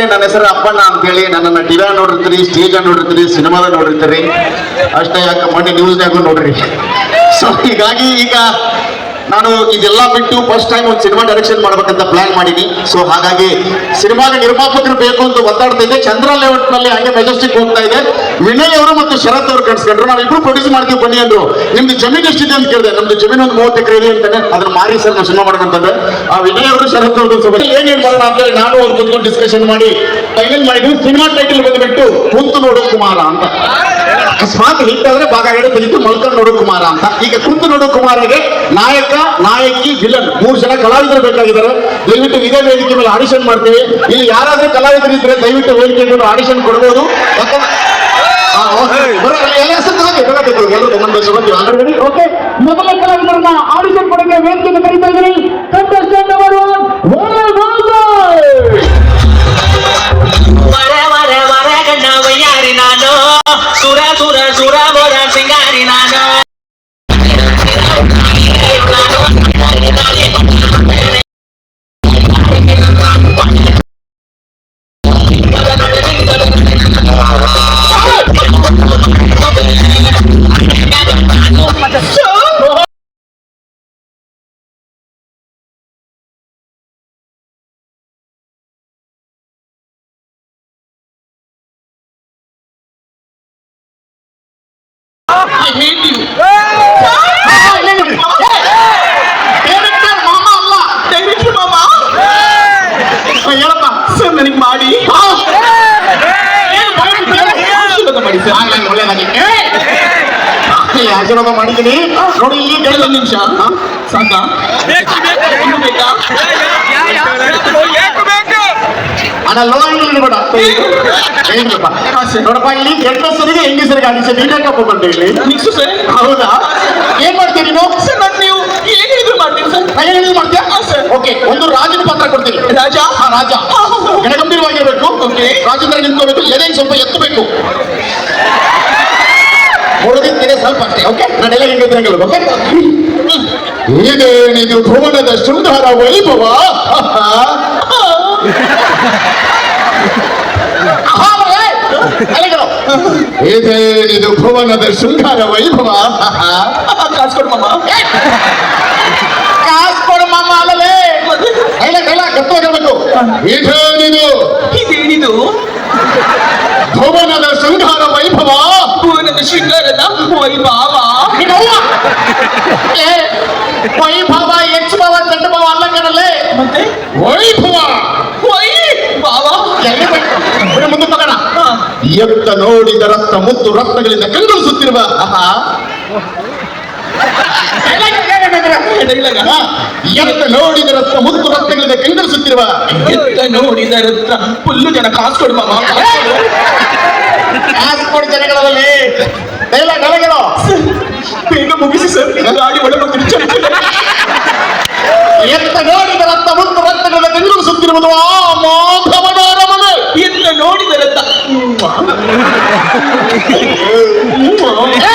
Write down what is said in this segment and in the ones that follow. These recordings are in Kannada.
ನೋಡಿರ್ತೀರಿ ನನ್ನ ಹೆಸರು ಅಪ್ಪಣ್ಣ ಅಂತೇಳಿ. ನನ್ನನ್ನು ಟಿವಿ ನೋಡಿರ್ತೀರಿ, ಸ್ಟೇಜ್ ನೋಡಿರ್ತೀರಿ, ಸಿನಿಮಾದ ನೋಡಿರ್ತೀರಿ. ಅಷ್ಟೇ ಯಾಕೆ, ಮೊನ್ನೆ ನ್ಯೂಸ್ನಾಗೂ ನೋಡ್ರಿ. ಸೊ ಹೀಗಾಗಿ ಈಗ ನಾನು ಇದೆಲ್ಲ ಬಿಟ್ಟು ಫಸ್ಟ್ ಟೈಮ್ ಒಂದು ಸಿನಿಮಾ ಡೈರೆಕ್ಷನ್ ಮಾಡ್ಬೇಕಂತ ಪ್ಲಾನ್ ಮಾಡೀನಿ. ಸೊ ಹಾಗಾಗಿ ಸಿನಿಮಾಗೆ ನಿರ್ಮಾಪಕರು ಬೇಕು ಅಂತ ಒತ್ತಾಡ್ತಾ ಇದ್ದೆ. ಚಂದ್ರ ಲೇಔಟ್ನಲ್ಲಿ ಹಂಗೆ ಮೆಜೆಸ್ಟಿಕ್ ಹೋಗ್ತಾ ಇದೆ. ವಿನಯ್ ಅವರು ಮತ್ತು ಶರತ್ ಅವರು ನಾವು ನಾವಿಬ್ರು ಪ್ರೊಡ್ಯೂಸ್ ಮಾಡ್ತೀವಿ ಬನ್ನಿ ಅಂದ್ರು. ನಿಮ್ದು ಜಮೀನು ಎಷ್ಟಿದೆ ಅಂತ ಕೇಳಿದೆ. ನಮ್ದು ಜಮೀನು ಒಂದು ಮೂವತ್ತು ಎಕರೆ ಇದೆ ಅಂತಾನೆ ಅದನ್ನ ಮಾರಿ ಸರ್ ನಾವು ಸಿನಿಮಾ ಆ ವಿನಯ್ ಅವರು, ಶರತ್ ಅವರು ಏನ್ ಮಾಡೋಣ ಅಂತ ಹೇಳಿ ನಾನು ಅವ್ರು ಕುತ್ಕೊಂಡು ಡಿಸ್ಕಷನ್ ಮಾಡಿ ಫೈನಲ್ ಮಾಡಿದ್ವಿ. ಸಿನಿಮಾ ಟೈಟಲ್ ಬಂದ್ಬಿಟ್ಟು ಕುಂತು ನೋಡು ಕುಮಾರ ಅಂತ. ಅಕಸ್ಮಾತ್ ಹಿಟ್ ಆದ್ರೆ ಭಾಗ ಎರಡು ತೆಗೆದು ಮಲ್ಕೊಂಡು ನೋಡು ಕುಮಾರ ಅಂತ. ಈಗ ಕುಂತು ನೋಡು ಕುಮಾರಗೆ ನಾಯಕ ನಾಯಕಿ ವಿಲನ್ ಮೂರು ಜನ ಕಲಾವಿದರು ಬೇಕಾಗಿದ್ದಾರೆ. ದಯವಿಟ್ಟು ಇದೇ ವೇದಿಕೆ ಮೇಲೆ ಆಡಿಷನ್ ಮಾಡ್ತೀವಿ. ಇಲ್ಲಿ ಯಾರಾದ್ರೂ ಕಲಾವಿದರು ಇದ್ರೆ ದಯವಿಟ್ಟು ವೇದಿಕೆ ಮೇಲೆ ಆಡಿಷನ್ ಕೊಡ್ಬೋದು. ಮೊದಲ ಕಲಾವಿದರನ್ನ ಆಡಿಷನ್ ಕೊಡಕ್ಕೆ ವೇದಿಕೆ ಕರೀತಾ ಇದ್ದೀನಿ. ಕಂಟೆಸ್ಟೆಂಟ್ ನಂಬರ್ ಆಶೀರ್ವಾದ ಮಾಡಿ ಸರ್ ಆಗ್ಲಿ, ಒಳ್ಳೆದಾಗಿ. ಏ, ಆಶೀರ್ವಾದ ಮಾಡಿದ್ದೀನಿ ನೋಡಿ ಇಲ್ಲಿ ಎರಡು ನಿಮಿಷ ಸಾಕ ಇನ್ನು ಬೇಕಾ ಅಣ್ಣ ಲೋ ಸರ್. ನೋಡಪ್ಪ ಇಲ್ಲಿ ಹೆಂಗಸರಿಗೆ ಹೆಂಗಸರಿಗೆ ಆಡಿಸಿ ನೀಟಾಗಿ ಬಂದೆ ಇಲ್ಲಿ. Mix sir. ಹೌದಾ? ಏನ್ ಮಾಡ್ತೀರಿ ನೀವು? ಸರ್ ನಾನು ನೀವು ಏನು ಹೇಳಿದ್ರು ಮಾಡ್ತೀನಿ ಸರ್? ನಾ ಏನ್ ಮಾಡ್ತೀಯಾ? ಹಾ, ಸರ್. ಓಕೆ ಒಂದು ರಾಜನ ಪಾತ್ರ ಕೊಡ್ತೀನಿ. ರಾಜ? ಹಾ ರಾಜ. ಗಣಗಂಭೀರವಾಗಿರ್ಬೇಕು ಓಕೆ. ರಾಜೇಂದ್ರ ನಿಂತ್ಕೋಬೇಕು ಎದೆಗೆ ಸ್ವಲ್ಪ ಎತ್ತಬೇಕು. ಹೊಡೆದಿದ್ದೇನೆ ಸ್ವಲ್ಪ ಅಷ್ಟೇ ಓಕೆ ನಾನೆಲ್ಲ ಹೆಂಗಿದ್ರೆ ಓಕೆ ಇದೇನಿದು ಭುವನದ ಶೃಂಗಾರ ವೈಭವ? ಭುವನದ ಶೃಂಗಾರ ವೈಭವ. ಕಾಸು ಕೊಡು ಮಾಮ. ಕಾಸು ಕೊಡು ಮಾಮ ಅಲ್ಲಲೇ. ಮತ್ತೆ ಎಲ್ಲ ಎಲ್ಲ ಗತ್ತವಾಗಿರ್ಬೇಕು ಇದೇನಿದು ಇದೇನಿದು ಭುವನದ ಶೃಂಗಾರ ವೈಭವ. ಭುವನದ ಶೃಂಗಾರದ ವೈಭವ. ವೈಭವ ಹೆಚ್ಚು ಭಾವ ದೊಡ್ಡ ಭಾವ ಅಲ್ಲ ಕಡಲೆ ವೈಭವ ವೈ ಭಾವ ಎಲ್ಲಿ ಬೇಕು? ಬಿಡು ಮುಂದೆ ಮಗನ ಹಾ. ಎತ್ತ ನೋಡಿದ ರಕ್ತ ಮುತ್ತು ರಕ್ತಗಳಿಂದ ಕಂಗೊಳಿಸುತ್ತಿರುವ, ಆಹಾ. ಎತ್ತ ನೋಡಿದ ರಕ್ತ ಮುತ್ತು ರಕ್ತಗಳಿಂದ ಕಂಗೊಳಿಸುತ್ತಿರುವ, ಎತ್ತ ನೋಡಿದ ರಕ್ತ ಫುಲ್ಲು ಜನ ಕಾಸು ಕೊಡು ಮಾಮ. ಕಾಸು ಜನಗಳಲ್ಲಿ. ಡೈಲಾಗ್ ಡೈಲಾಗ್ಗಳು ಬೇಗ ಮುಗಿಸಿ ಸರ್. ಗಾಡಿ ಒಳ ಎತ್ತ ನೋಡಿದ ರಕ್ತ ಮುತ್ತು ರಕ್ತಗಳಿಂದ ಕಂಗೊಳಿಸುತ್ತಿರುವುದು ಆ ಮಾಧವನ ಅರಮನೆ ಎತ್ತ ನೋಡಿದ ರತ್ನ ಏ,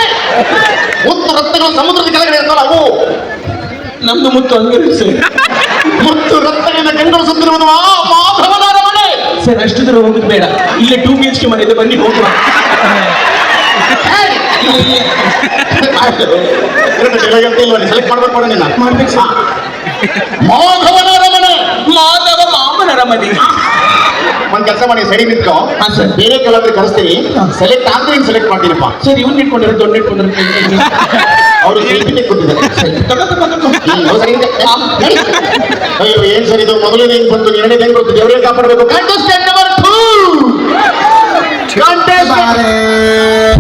ಮುತ್ತು ರತ್ನಗಳು ಸಮುದ್ರದ ಕೆಳಗಡೆ ಇರ್ತಾವ ಅವು ನಮ್ದು ಮುತ್ತು ಅಂಗರಿಸಿ ಮುತ್ತು ರತ್ನಗಳಿಂದ ಕಂಗೊಳಿಸುತ್ತಿರುವುದು ಆ ಮಾಧವನ ಮನೆ ಸರ್ ಅಷ್ಟು ದೂರ ಹೋಗುದು ಬೇಡ. ಇಲ್ಲೇ ಟೂ ಬಿ ಎಚ್ ಕೆ ಮನೆ ಇದೆ ಬನ್ನಿ ಹೋಗುವ. ಸೆಲೆಕ್ಟ್ ಮಾಡ್ಬೇಕು ನಿನ್ನ. ಮಾಡ್ಬೇಕು ಮಾಧವನ ಅರಮನೆ ಮಾಧವ ಮಾಮನ ಮನೆ. ಒಂದ್ ಕೆಲಸ ಮಾಡಿ ಸರಿ ನಿಂತ್ಕೋ ಹಾ, ಸರ್. ಬೇರೆ ಕೆಲವರು ಕರೆಸ್ತೀನಿ. ಸೆಲೆಕ್ಟ್ ಆದ್ರೆ ಸೆಲೆಕ್ಟ್ ಮಾಡ್ತೀನಪ್ಪ. ಸರ್ ಇವ್ನ ಇಟ್ಕೊಂಡಿರೋ ದೊಡ್ಡ ಇಟ್ಕೊಂಡಿರೋ ಅವ್ರು ಸೆಲ್ಫಿನೇ ಕೊಟ್ಟಿದ್ದಾರೆ. ಅಯ್ಯೋ ಏನ್ ಸರ್ ಇದು? ಮೊದಲನೇ ಹೆಂಗ್ ಬಂತು? ಎರಡನೇ ಹೆಂಗ್ ಬಂತು? ದೇವರೇ ಕಾಪಾಡಬೇಕು. ಕಂಟೆಸ್ಟೆಂಟ್ ನಂಬರ್ ಟೂ ಏನ್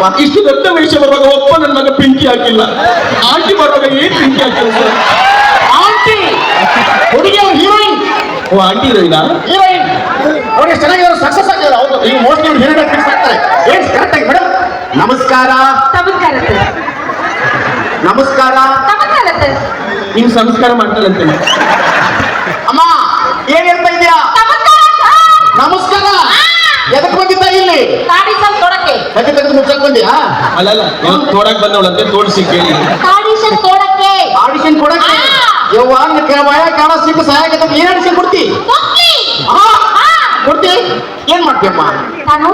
ಯಾಕಪ್ಪ ಇಷ್ಟು ದೊಡ್ಡ ವಯಸ್ಸು ಬರುವಾಗ ಒಪ್ಪ ನನ್ನ ಮಗ ಪಿಂಕಿ ಹಾಕಿಲ್ಲ. ಆಂಟಿ ಬರುವಾಗ ಏನ್ ಪಿಂಕಿ ಹಾಕಿಲ್ಲ? ಸರ್ ಆಂಟಿ ಹುಡುಗಿಯ ಹೀರೋಯಿನ್ ಓ ಆಂಟಿ ಇರೋಲ್ಲ ಹೀರೋಯಿನ್ ಅವ್ರಿಗೆ ಚೆನ್ನಾಗಿ ಸಕ್ಸಸ್ ಆಗಿದ್ದಾರೆ ಹೌದು ಈಗ ಮೋಸ್ಟ್ಲಿ ಅವ್ರು ಹೀರೋಯಿನ್ ಫಿಕ್ಸ್ ಆಗ್ತಾರೆ. ಏನ್ ಕರೆಕ್ಟ್ ಆಗಿ ಮೇಡಮ್ ನಮಸ್ಕಾರ. ನಮಸ್ಕಾರ. ನಮಸ್ಕಾರ ನೀನ್ ಸಂಸ್ಕಾರ ಮಾಡ್ತಾರಂತೆ. ಅಮ್ಮ ಏನ್ ಹೇಳ್ತಾ ಇದೀಯಾ? ನಮಸ್ಕಾರ. ಎದಕ್ ಬಂದಿದ್ದ ಇಲ್ಲಿ? ತಾಡಿ ಸರ್ ತೊಡಕ್ಕೆ ಕಟ್ಟಿ ತೆಗೆದು ಮುಚ್ಚಕ್ ಬಂದಿಯಾ ಅಲ್ಲಲ್ಲ ಇವತ್ತು ತೋಡಕ್ ಬಂದವಳಂತೆ ತೋಡಿಸಿ ಕೇಳಿ. ತಾಡಿ ಸರ್ ತೊಡಕ್ಕೆ ಆಡಿಷನ್ ಕೊಡಕ್ಕೆ. ಯವ್ವ ನಿನ್ನ ಕಾಣ ಸಿಕ್ಕ ಸಹಾಯ ಆಗತ್ತೆ ಏನ್ ಆಡಿಷನ್ ಕೊಡ್ತಿ? ಹಾ. ಕೊಡ್ತಿ? ಏನ್ ಮಾಡ್ತೀಯಮ್ಮ ನಾನು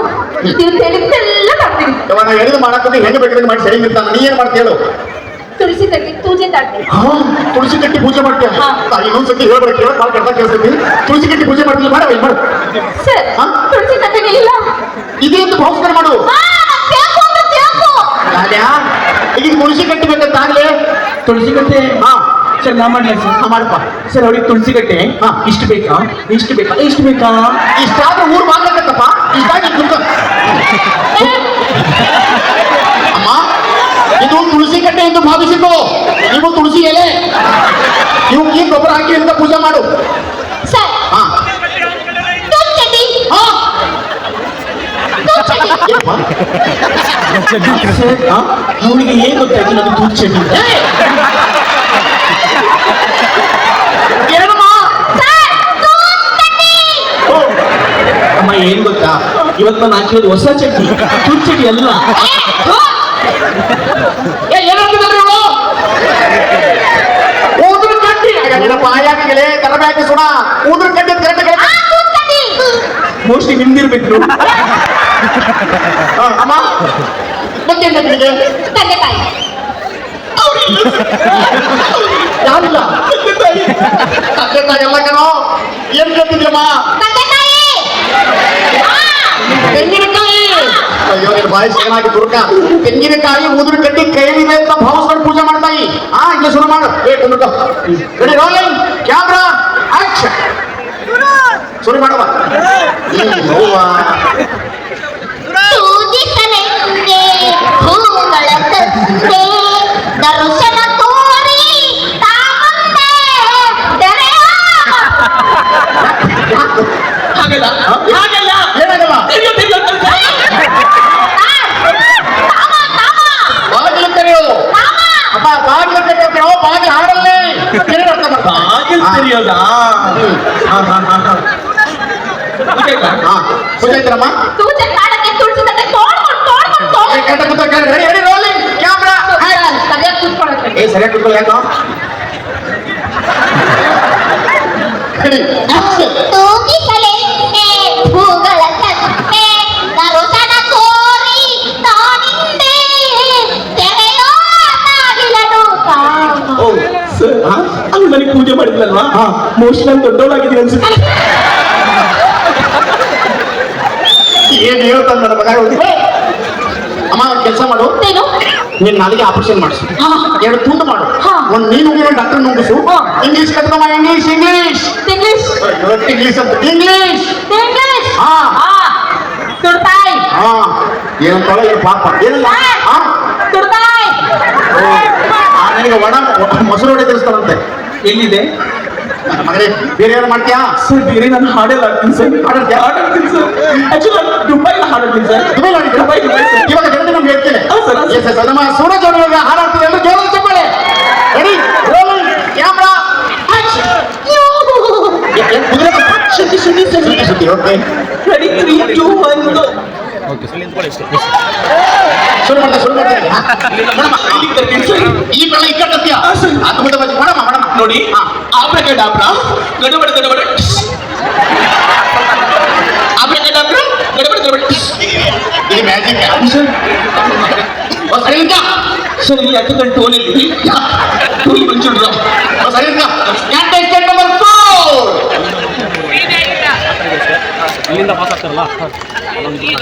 ನೀವು ತಿಳಿದೆಲ್ಲ ಮಾಡ್ತೀನಿ ಯವ್ವ ನಾ ಹೇಳಿದ ಮಾಡಕ್ಕೆ ಹೆಂಗ್ ಬೇಕಾದ್ರೆ ಮಾಡಿ ಸರಿ ನಿಂತಾನ. ನೀ ಏನ್ ಮಾಡ್ತೀಯ ಹೇಳು. ತುಳಸಿ ಕಟ್ಟಿ ಪೂಜೆ ತಟ್ಟಿ. ಹಾ ತುಳಸಿ ಕಟ್ಟಿ ಪೂಜೆ ಮಾಡ್ತೀಯ? ಹಾ. ನಾ ಇನ್ನೊಂದ್ಸತಿ ಹೇಳ್ಬೇಡ ಕೇಳ ಭಾಳ ಕೆಟ್ಟ ಕೇಳಿಸ್ತೀನಿ. ತುಳಸಿ ಕಟ್ಟಿ ಪೂಜೆ ಮಾಡ್ತೀನಿ ಮಾಡ ಮಾಡು. ಸರ್ ಹಾ? ತುಳಸಿ ತಟ್ಟೆ ಇಲ್ಲ. ಇದೇ ಅಂತ ಭಾವಿಸ್ತಾರೆ ಮಾಡು. ಆ, ತ್ಯಾಗು ಅಂದ್ರೆ ತ್ಯಾಗು. ಯಾರ್ಯಾ? ಈಗ ತುಳಸಿ ಕಟ್ಟಿ ಬೇಕಂತ ಆಗ್ಲೇ ತುಳಸಿ ಕಟ್ಟೆ ಹಾ. ಸರ್ ನಾ ಮಾಡ್ಲಾ ಸರ್? ಹಾ, ಮಾಡಪ್ಪ. ಸರ್ ಅವ್ರಿಗೆ ತುಳಸಿ ಕಟ್ಟೆ ಹಾ. ಇಷ್ಟು ಬೇಕಾ? ಇಷ್ಟು ಬೇಕಾ? ಇಷ್ಟು ಬೇಕಾ? ಇಷ್ಟಾದ್ರೂ ಊರ್ ಮಾಡ್ಬೇಕತ್ತಪ್ಪ ಇಷ್ಟಾಗಿ ಕುಂತ ಅಮ್ಮ ಇದು ತುಳಸಿ ಕಟ್ಟೆ ಎಂದು ಭಾವಿಸಿದ್ದು ನೀವು ತುಳಸಿ ಎಲೆ. ನೀವು ಈ ಗೊಬ್ಬರ ಹಾಕಿ ಅಂತ ಪೂಜೆ ಮಾಡು. ಸರ್. ಹಾ. ತುಳಸಿ ತಟ್ಟಿ ಹಾ. ತುಳಸಿ ತಟ್ಟಿ. ಏನಪ್ಪ? ಸರ್ ಅವಳಿಗೆ ಏನ್ ಗೊತ್ತಾಯ್ತು ನಾನು ದೂದ್ ಚಟ್ನಿ ಅಂತ? ಏ! ಏನಮ್ಮ? ಸರ್ ತುಳಸಿ ತಟ್ಟಿ. ಓ, ಅಮ್ಮ ಏನ್ ಗೊತ್ತಾ? ಇವತ್ತು ನಾನು ಹಾಕಿರೋದು ಹೊಸ ಚಟ್ನಿ ದೂದ್ ಚಟ್ನಿ ಅಲ್ಲ ಊದ್ರ ಕಟ್ಟಿ. ಬಾಯಾಗಿಲೆ ತರಬೇಕು ಸುಣ. ಊದ್ರ ಕಟ್ಟಿ ಕರೆಕ್ಟ್. ಮೋಸ್ಟ್ಲಿ ಹಿಂದಿರ್ಬೇಕು. ಅಮ್ಮ. ಮತ್ತೇನ್ ನಿನಗೆ? ತಂದೆ ತಾಯಿ ಯಾರಿಲ್ಲ? ತಂದೆ ತಾಯಿ ಎಲ್ಲ ಕಣೋ. ಏನ್ ಕೇಳ್ತಿದ್ಯಮ್ಮ? ತಂದೆ ತಾಯಿ ತೆಂಗಿನಕಾಯಿ. ಅಯ್ಯೋ ನಿನ್ನ ಬಾಯಿ ಚೆನ್ನಾಗಿ ದುರ್ಗ ತೆಂಗಿನಕಾಯಿ ಉದುರು ಕಟ್ಟಿ ಕೈಲಿದೆ ಅಂತ ಭಾವಿಸ್ಕೊಂಡು ಪೂಜೆ ಮಾಡ್ತಾಯಿ ಆ ಈಗ ಶುರು ಮಾಡು ಏ ಕುಂದುಕ ರೆಡಿ ರೋಲಿಂಗ್ ಕ್ಯಾಮ್ರಾ ಆಕ್ಷನ್ ಶುರು ಮಾಡುವ ಹ್ಮ್, ಹೂವ. ಪೂಜಿಸಲೆಂದೇ ಹೂಗಳ ತಂದೆ ದರ್ಶನ ತೋರಿ ತಾಮಂದೆ ತೆರೆಯ ಹಾಗಲ್ಲ ಹಾಗಲ್ಲ ಏನಾಗಲ್ಲ ತೋಡ್ಕೊಂಡು ತೋಡ್ಕೊಂಡು ರೆಡಿ ರೆಡಿ ರೋಲಿಂಗ್ ಕ್ಯಾಮ್ರಾ ಸರಿಯಾಗಿ ಕೂತ್ಕೊಳ್ಳೋಕೆ ಏ ಸರಿಯಾಗಿ ಕೂತ್ಕೊಳ್ಳಿ ಯಾಕೋ? ರೆಡಿ ಆಕ್ಷನ್ ನಾನು ದೊಡ್ಡವಳಾಗಿದ್ದೀನಿ ಅನ್ಸುತ್ತೆ. ಏನ್ ಹೇಳ್ತಾನೆ ನನ್ನ ಮಗ ಇವ್ನು? ಅಮ್ಮ ಕೆಲಸ ಮಾಡು. ಏನು? ನೀನ್ ನಾಲಿಗೆ ಆಪರೇಷನ್ ಮಾಡಿಸು. ಹಾ. ಎರಡು ತುಂಡು ಮಾಡು. ಹಾ. ಒಂದ್ ನೀನು ಡಾಕ್ಟರ್ ನುಂಗಿಸು. ಇಂಗ್ಲಿಷ್ ಕಟ್ಕೊಂಬ ಇಂಗ್ಲಿಷ್ ಇಂಗ್ಲಿಷ್ ಇಂಗ್ಲಿಷ್ ಇಂಗ್ಲಿಷ್ ಅಂತ. ಇಂಗ್ಲಿಷ್ ಇಂಗ್ಲಿಷ್ ಹಾ. ಹಾ. ತುರ್ತಾಯ್ ಹಾ. ಏನಂತಾಳ ಏನು ಪಾಪ. ಏನಿಲ್ಲ. ಹಾ. ಆ, ನಿನಗೆ ಒಣ ಮೊಸರು ಹೊಡೆ ತಿಳಿಸ್ತಾರಂತೆ ಎಲ್ಲಿದೆ? ನನ್ನ ಮಗನೇ ಬೇರೆ ಏನು ಮಾಡ್ತೀಯಾ ಸರ್ ಬೇರೆ ನಾನು ಹಾಡೆಲ್ಲ ಆಡ್ತೀನಿ ಸರ್ ಹಾಡಾಡ್ತೀಯಾ? ಹಾಡಾಡ್ತೀನಿ ಸರ್ ಆಕ್ಚುಲಿ ನಾನು ದುಬೈನ ಹಾಡಾಡ್ತೀನಿ ಸರ್ ದುಬೈ ಮಾಡಿದ್ದೀರಾ? ದುಬೈ ದುಬೈ ಸರ್ ಇವಾಗ ಜನತೆ ನಮ್ಗೆ ಹೇಳ್ತೇನೆ ಹೌದು ಸರ್, ಹೌದು ಎಸ್ ಎಸ್ ನಮ್ಮ ಸೂರಜ್ ಅವರು ಇವಾಗ ಹಾಡಾಡ್ತೀವಿ ಅಂದ್ರೆ ಜೋರಾಗಿ ಚಪ್ಪಾಳೆ ರೆಡಿ ರೋಲಿಂಗ್ ಕ್ಯಾಮ್ರಾ ಕುದುರೆ ಶುದ್ಧಿ ಶುದ್ಧಿ ಸರ್ ಸುದ್ದಿ ಸುದ್ದಿ okay ready three two one ಶುರು ಮಾಡ್ತಾ ಶುರು ಮಾಡ್ತಾ ಈ ಬೆಳ ಇಕ್ಕಟ್ಟತ್ತೀಯ? ಹಾ, ಸರ್. ಅದು ಮುಂದೆ ಬಂದು ಮಾಡಮ್ಮ ಮಾಡಮ್ಮ ನೋಡಿ ಹಾ. ಆಬ್ರಗಡಾಬ್ರ ಗಡಬಡ ಗಡಬಡ ಆಬ್ರಗಡಾಬ್ರ ಗಡಬಡ ಗಡಬಡ ಇದು ಮ್ಯಾಜಿಕ್ ಸರ್. ಸರಿ ಇಲ್ಲಿ ಅಕ್ಕಗಳ ಟೋನಲ್ಲಿ ಟೋಲಿ ಮಂಜೂರು ಸರಿ ಯಾಕೆ ಕಂಟೆಸ್ಟೆಂಟ್ ನಂಬರ್ ಫೋರ್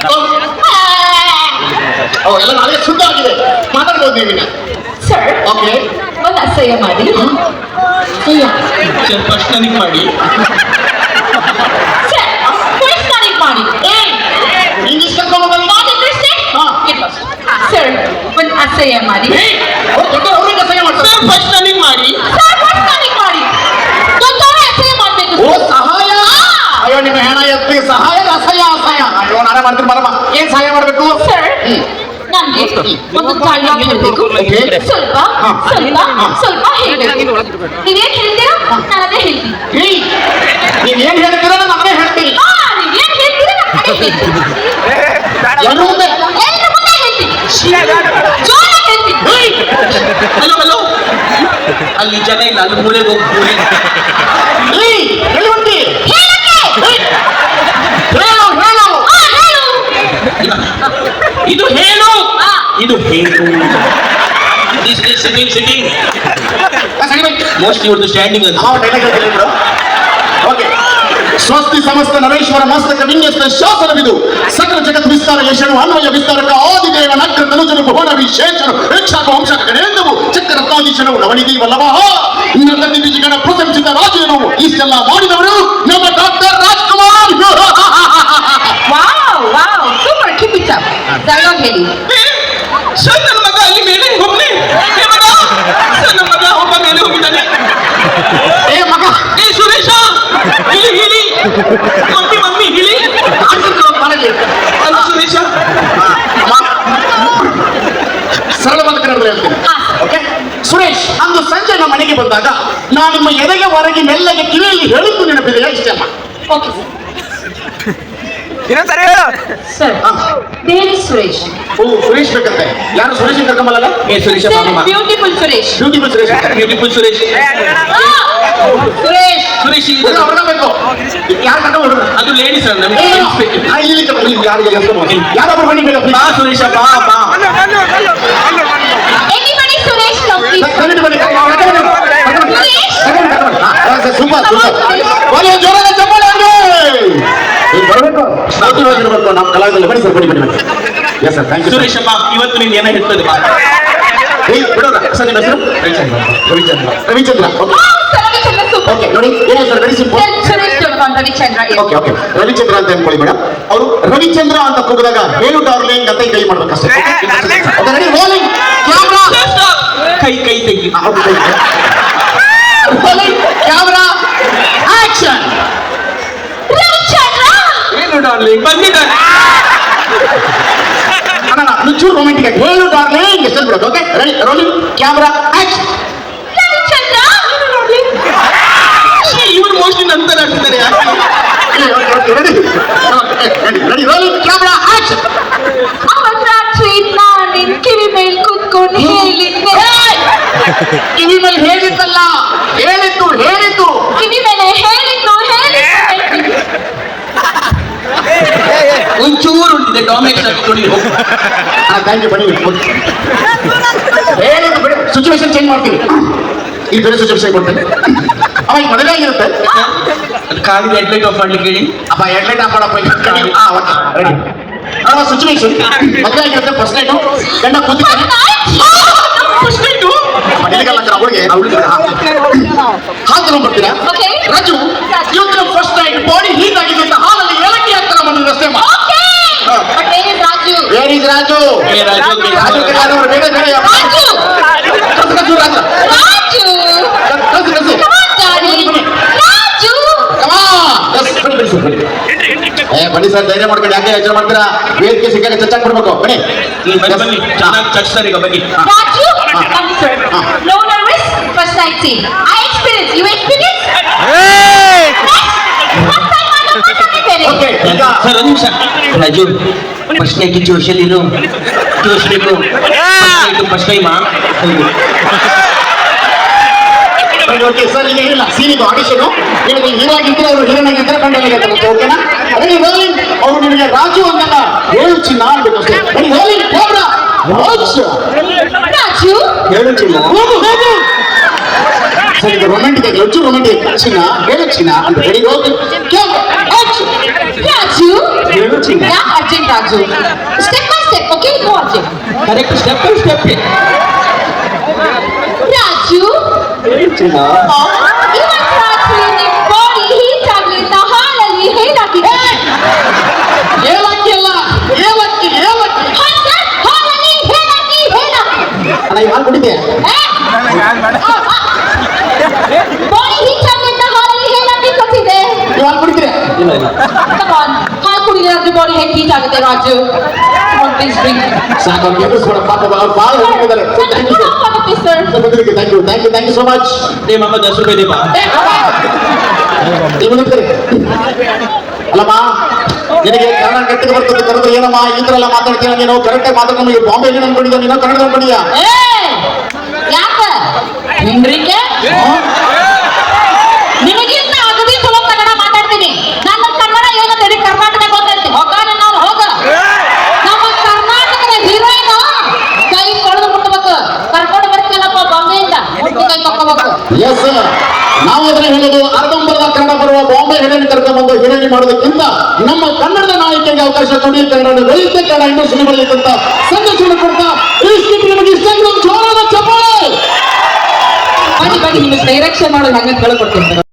ಓ ಎಲ್ಲ ನಾಳೆ ಶುದ್ಧ ಆಗಿದೆ ಮಾತಾಡ್ಬೋದು ನೀವಿನ ಸರ್ ಓಕೆ ಒಂದು ಅಸಹ್ಯ ಮಾಡಿ. ಅಸಹ್ಯ ಸರ್ ಫಸ್ಟ್ ನನಗೆ ಮಾಡಿ. ಸರ್ ಫಸ್ಟ್ ನನಗೆ ಮಾಡಿ. ಏಯ್ ಇಂಗ್ಲಿಷ್ ಕರ್ಕೊಂಡು ಬಂದ ನಾಟ್ ಇಂಟ್ರೆಸ್ಟೆಡ್ ಹಾ. ಸರ್ ಒಂದು ಅಸಹ್ಯ ಮಾಡಿ. ದೊಡ್ಡ ಅವ್ರಿಗೆ ಸಹಾಯ ಮಾಡ್ತಾರೆ. ಸರ್ ಫಸ್ಟ್ ನನಗೆ ಮಾಡಿ. ಸರ್ ಫಸ್ಟ್ ನನಗೆ ಮಾಡಿ. ದೊಡ್ಡವರೇ ಅಸಹ್ಯ ಮಾಡಬೇಕು. ಓ ಸಹಾಯ. ಅಯ್ಯೋ ನಿಮ್ಮ ಹೆಣ ಎತ್ತಿ ಸಹಾಯ ಅಸಹಾಯ ಅಸಹಾಯ ಅಯ್ಯೋ ನಾನೇ ಮಾಡ್ತೀನಿ ಬರಮ್ಮ. ಏನ್ ಸಹಾಯ ಮಾಡ್ಬೇಕು? ಸರ್ ನನಗೆ ಒಂದು ಡೈಲಾಗ್ ಮಾಡಬೇಕು ಸ್ವಲ್ಪ ಸ್ವಲ್ಪ ಸ್ವಲ್ಪ ಹೇಳಬೇಕು. ನೀವೇನ್ ಹೇಳ್ತೀರಾ? ನಾನು ಅದೇ ಹೇಳ್ತೀನಿ. ನೀವ್ ಏನ್ ಹೇಳ್ತೀರೋ ನಾನು ಅದನ್ನೇ ಹೇಳ್ತೀನಿ. ಹಾ ನೀವೇನ್ ಹೇಳ್ತೀರಾ ನಾನು ಅದೇ ಹೇಳ್ತೀನಿ. ಎಲ್ರ ಮುಂದೆ ಹೇಳ್ತೀನಿ. ಜೋರಾಗಿ ಹೇಳ್ತೀನಿ. ಹಲೋ ಹಲೋ ಅಲ್ಲಿ ಜನ ಇಲ್ಲ ಅಲ್ಲಿ ಮೂಲೆಗೆ ಹೋಗಿ ಮೂಲೆ. ಹೇಳಿ ಹೇಳಿ ಹೇಳು. ಹೇಳು ಹೇಳು. ಇದು ಹೇಳು ಹಾ. ಇದು ಹೇಳು this is sitting sitting most ಇವ್ರದ್ದು ಸ್ಟ್ಯಾಂಡಿಂಗ್ ಅಂತ ನಾವು ಡೈಲಾಗ್ ಹೇಳ್ತೀವಿ ಬಿಡು ಓಕೆ ಸ್ವಸ್ತಿ ಸಮಸ್ತ ನರೇಶ್ವರ ಮಸ್ತಕ ವಿನ್ಯಸ್ತ ಶಾಸನವಿದು ಸಕಲ ಜಗತ್ ವಿಸ್ತಾರ ಯಶನು ಅನ್ವಯ ವಿಸ್ತಾರಕ ಆದಿದೇವ ನಗ್ರ ತನುಜನು ಭುವನ ವಿಶೇಷನು ರಕ್ಷಾಕ ವಂಶಕ ಗಣೇಂದ್ರವು ಚಕ್ರತಾದೀಶನು ನವನಿಧಿ ವಲ್ಲಭ ನನ್ನದಿ ವಿಜಯಗಣ ಪ್ರಶಂಸಿತ ರಾಜೇನು ಇಷ್ಟೆಲ್ಲ ಮಾಡಿದವರು ನಮ್ಮ ಡಾಕ್ಟರ್ ರಾಜ್ಕುಮಾರ್ ಹೇಳಿ. ಸರ್ ನನ್ನ ಮಗ ಅಲ್ಲಿ ಮೇಲೆ ಹೋಗ್ಲಿ. ಏ ಮಗ ಸರ್ ನನ್ನ ಮಗ ಒಬ್ಬ ಮೇಲೆ ಹೋಗಿದ್ದಾನೆ. ಏ ಮಗ. ಏ ಸುರೇಶ ಇಲ್ಲಿ ಇಳಿ ಮಮ್ಮಿ ಮಮ್ಮಿ ಇಳಿ ಮನೆಗೆ ಅಲ್ಲ ಸುರೇಶ. ಸರಳವಾದ ಕನ್ನಡದಲ್ಲಿ ಹೇಳ್ತೀನಿ. ಓಕೆ ಸುರೇಶ್ ಅಂದು ಸಂಜೆ ನಮ್ಮ ಮನೆಗೆ ಬಂದಾಗ ನಾನು ನಿಮ್ಮ ಎದೆಗೆ ಹೊರಗೆ ಮೆಲ್ಲಗೆ ಕಿವಿಯಲ್ಲಿ ಹೇಳಿದ್ದು ನೆನಪಿದೆಯಾ ಇಷ್ಟಮ್ಮ ಓಕೆ. ಇನ್ನೊಂದ್ಸರಿ ಹೇಳು. ಸರ್ ದೇವಿ ಸುರೇಶ್? ಓ ಸುರೇಶ್ ಬೇಕಂತೆ ಯಾರು ಸುರೇಶ್ ಕರ್ಕೊಂಬಲ್ಲ ಏ Suresh sir beautiful Suresh. Beautiful Suresh. Beautiful Suresh. Suresh. Suresh ಇದು ಅವ್ರನ್ನ ಬೇಕು. ಯಾರು ಕರ್ಕೊಂಡು ಅದು ಲೇಡೀಸ್ ನಮಗೆ ಇಲ್ಲಿ ಕರ್ಕೊಂಡು ಯಾರು ಯಾರೊಬ್ರು ಬನ್ನಿ ಬಾ ಸುರೇಶ ಬಾ. ಬಾ ಸುರೇಶ್ ಜೋರಾದ ಚಪ್ಪಾಳೆ ಸಾಧ್ಯವಾಗಿರ್ಬೇಕು ನಮ್ಮ ಕಲಾವಿದಲ್ಲಿ ಬನ್ನಿ ಸರ್ ಬನ್ನಿ ಬನ್ನಿ ಬನ್ನಿ yes sir thank you Suresh ಅಮ್ಮ ಇವತ್ತು ನೀನ್ ಏನ ಹೇಳ್ತದೆ ಬಿಡೋಣ ಸರ್ ನಿಮ್ಮ ಹೆಸರು? Ravichandra. Ravichandra. Ravichandra. Okay sir Ravichandra super okay ನೋಡಿ ಏನೇ sir very simple Ravichandra okay okay Ravichandra ಅಂತ ಅನ್ಕೊಳ್ಳಿ ಮೇಡಮ್ ಅವರು ರವಿಚಂದ್ರ ಅಂತ ಕೂಗಿದಾಗ ಹೇಳು ಡಾರ್ಲಿಂಗ್ ಅಂತ ಕೈ ಮಾಡ್ಬೇಕಷ್ಟೇ ರೋಲಿಂಗ್ ಕ್ಯಾಮ್ರಾ ಕೈ ಕೈ ತೆಗಿ. ರೋಲಿಂಗ್ ಕ್ಯಾಮ್ರಾ ಆಕ್ಷನ್ ಏನು ಡಾರ್ಲಿಂಗ್ ಬಂದಿದ್ದಾನೆ ಅಣ್ಣ ನುಚ್ಚು ರೊಮ್ಯಾಂಟಿಕ್ ಆಗಿ. ಹೇಳು ಡಾರ್ಲಿಂಗ್ ಹೆಸರು ಬಿಡೋದು okay ready rolling camera action most ಇವರು ಮೋಸ್ಟ್ಲಿ ನಂತರ ಆಗ್ತಿದ್ದಾರೆ ready ready rolling camera action ಕಿವಿ ಮೇಲೆ ಕುತ್ಕೊಂಡು ಹೇಳಿದ್ದೆ. ಕಿವಿ ಮೇಲೆ ಹೇಳಿದ್ದಲ್ಲ. ಹೇಳಿದ್ದು ಹೇಳಿದ್ದು. ಕಿವಿ ಮೇಲೆ ಹೇಳಿದ್ದು. ಒಂಚೂರು ಉಂಟಿದೆ ಡಾಮಿನೇಷನ್ ಬನ್ನಿ. ಹೇಳಿದ್ದು ಬಿಡಿ ಸಿಚುವೇಶನ್ ಚೇಂಜ್ ಮಾಡ್ತೀನಿ. ಈ ಬೇರೆ ಸಿಚುವೇಶನ್ ಕೊಡ್ತೇನೆ. ಅವ ಈಗ ಮದುವೆ ಆಗಿರುತ್ತೆ. ಕಾಲಿಗೆ ಹೆಡ್ಲೈಟ್ ಆಫ್ ಮಾಡ್ಲಿಕ್ಕೆ ಹೇಳಿ. ಅಪ್ಪ ಹೆಡ್ಲೈಟ್ ಆಫ್ ಮಾಡಪ್ಪ ಅವ ಸಿಚುವೇಶನ್ ಮದುವೆ ಆಗಿರುತ್ತೆ ಫಸ್ಟ್ ನೈಟು ಗಂಡ ಕೂತಿದ್ದಾನೆ. ಮನೆಗೆಲ್ಲ ಅವಳಿಗೆ ಅವಳಿಗೆ ಹಾಲು ಬರ್ತೀರಾ. ರಾಜು ಇವತ್ತಿನ ಫಸ್ಟ್ ನೈಟ್ ಬಾಡಿ ಹೀಟ್ ಆಗಿದೆ ಅಂತ ಹಾಲಲ್ಲಿ ಏಲಕ್ಕಿ ಹಾಕ್ತಾರ ಬಂದು ರಸ್ತೆ ಮಾ okay but where is Raju where is Raju ಏ ರಾಜು, ರಾಜು ಕೈಲಾದವರು ಬೇಗ ಬೇಗ ಯಪ್ಪ. ರಾಜು ಕಳ್ಸು, ಕಳ್ಸು, ರಾಜು ರಾಜು ಕಳ್ಸು, ಕಳ್ಸು. Come on, darling. Raju Come on. Yes, ಬನ್ನಿ, ಬನ್ನಿ, ಸರ್, ಬನ್ನಿ. ಏ ಬನ್ನಿ ಸರ್ ಧೈರ್ಯ ಮಾಡ್ಕೊಂಡು ಯಾಕೆ ಯೋಚನೆ ಮಾಡ್ತೀರಾ ವೇದಿಕೆ ಸಿಕ್ಕಾಗ ಚಚ್ಚಾಕ್ ಬಿಡ್ಬೇಕು ಬನ್ನಿ ಹ್ಮ್, ಬನ್ನಿ ಬನ್ನಿ ಚೆನ್ನಾಗಿ ಚಚ್ತಾರೆ ಈಗ ಬನ್ನಿ Raju come sir. no nervous first night scene I experience. You experience? First time ಮಾಡೋ ಮಾತಾಡ್ತಿದ್ದೇನೆ ಓಕೆ ಈಗ ಸರ್ ಒಂದು ನಿಮಿಷ ರಾಜು ಫಸ್ಟ್ ನೈಟ್ ಜೋಶಲ್ಲಿರು ಜೋಶ್ಬೇಕು ಫಸ್ಟ್ ಟೈಮಾ ಹೌದು ಓಕೆ ಸರ್ ಈಗ ಇಲ್ಲ ಸೀನ್ ಇದು ಆಡಿಷನ್ ನಿಮಗೆ ಹೀರೋ ಆಗಿರ್ತಾರೆ ಅವರು ಹೀರೋನ್ ಆಗಿರ್ತಾರೆ ಕಂಡು ಆಗಿರ್ತಾರೆ ಓಕೆನಾ ರೆಡಿ ರೋಲಿಂಗ್ ಅವರು ನಿಮಗೆ ರಾಜು ಅಂದಾಗ ಹೇಳು ಚಿನ್ನ ಅನ್ಬೇಕು ಅಷ್ಟೇ ready rolling camera Raju. Raju? ಹೇಳು ಚಿನ್ನ ಹೋಗು ಹೋಗು. ಸರ್ ಇದು ರೊಮ್ಯಾಂಟಿಕ್ ಆಗಿ ಹೆಚ್ಚು ರೊಮ್ಯಾಂಟಿಕ್ ಚಿನ್ನ ಹೇಳು ಚಿನ್ನ ಅಂತ ready rolling camera action Raju ಹೇಳು ಚಿನ್ನ ಯಾ Arjun Raju step by step okay no Arjun correct step by step Raju ಹೇಳು ಚಿನ್ನ ಇವತ್ತು ರಾತ್ರಿ ನಿಮ್ ಬಾಡಿ ಹೀಟ್ ಆಗ್ಲಿ ಅಂತ ಹಾಲಲ್ಲಿ ಹೇಳಾಗಿದೆ ಏಲಕ್ಕಿ ಅಲ್ಲ ಏಲಕ್ಕಿ ಏಲಕ್ಕಿ ಹಾಲಲ್ಲಿ ಹೇಳಾಕಿ ಹೇಳಾಕಿ ಅಣ್ಣ ಈ ಹಾಲು ಕುಡಿದೆ ಬಾಡಿ ಹೀಟ್ ಆಗ್ಲಿ ಅಂತ ಹಾಲಲ್ಲಿ ಹೇಳಾಕಿ ಗೊತ್ತಿದೆ ನೀವು ಹಾಲು ಕುಡಿತೀರಾ ಇಲ್ಲ ಇಲ್ಲ Come on, ಹಾಲು ಕುಡಿದ್ರೆ ಬಾಡಿ ಹೇಗೆ ಹೀಟ್ ಆಗುತ್ತೆ Raju Come on, please bring. ಸಾಕು ಅವ್ರಿಗೆ ಎದುರಿಸ್ಬೇಡ ಪಾಪ ಅವ್ರು ಭಾಳ ಹೇಳ್ತಿದ್ದಾರೆ thank you Put on please, sir. Thank you thank you thank you so much ನಿಮ್ಮ ಅಮ್ಮ ದಸ್ ರೂಪಾಯಿ ದೀಪ ನೀವು ನಿಂತ್ರಿ ಅಲ್ಲಮ್ಮ ನಿನಗೆ ಕನ್ನಡ ಗಟ್ಟಿಗೆ ಬರ್ತದೆ ಕರೆದ್ರೆ ಏನಮ್ಮ ಈ ಥರ ಎಲ್ಲ ಮಾತಾಡ್ತೀಯ ನೀನು ಕರೆಕ್ಟಾಗಿ ಮಾತಾಡ ನಮಗೆ ಬಾಂಬೆ ಏನು ಅನ್ಕೊಂಡಿದ್ಯಾ ನೀನು ಕನ್ನಡ ಅನ್ಕೊಂಡಿದ್ಯಾ ಏ ಯಾಕ ಹಿಂಗ್ರಿಗೆ ನಿನಗಿಂತ ಅಗದಿ ಚಲೋ ಕನ್ನಡ ಮಾತಾಡ್ತೀನಿ ನನ್ನ ಕನ್ನಡ ಏನಂತೇಳಿ ಕರ್ನಾಟಕ ಗೊತ್ತೈತಿ ಹೋಗ ನಾನು ಹೋಗ ನಮ್ಮ ಕರ್ನಾಟಕದ ಹೀರೋಯಿನ್ ಕೈ ಕೊಡದು ಮುಟ್ಟಬೇಕು ಕರ್ಕೊಂಡು ಬರ್ತೀನಪ್ಪ ಬಾಂಬೆಯಿಂದ ಮುಟ್ಟಿ ಕೈ ತಕ್ಕೋಬೇಕು ಎಸ್ ನಾವು ಅದನ್ನ ಹೇಳೋದು ಅರ್ಧಂಬರ್ಧ ಕನ್ನಡ ಬರುವ ಬಾಂಬೆ ಹಿರಿಯನ್ ಕರ್ಕೊಂಡ್ಬಂದು ಮಾಡೋದಕ್ಕಿಂತ ನಮ್ಮ ಕನ್ನಡದ ನಾಯಕಿಗೆ ಅವಕಾಶ ಕೊಡಿ ಕನ್ನಡ ಬೆಳೆಯುತ್ತೆ ಕನ್ನಡ ಬೆಳೆಯುತ್ತೆ ಅಂತ ಸಂದೇಶವನ್ನು ಕೊಡ್ತಾ ನಿಮಗೆ ಇಷ್ಟ ಜೋರಾದ ಚಪ್ಪಾಳೆ ಡೈರೆಕ್ಷನ್ ಮಾಡೋದು ಹಂಗೆ ಕಳ್ಕೊಡ್ತೀನಿ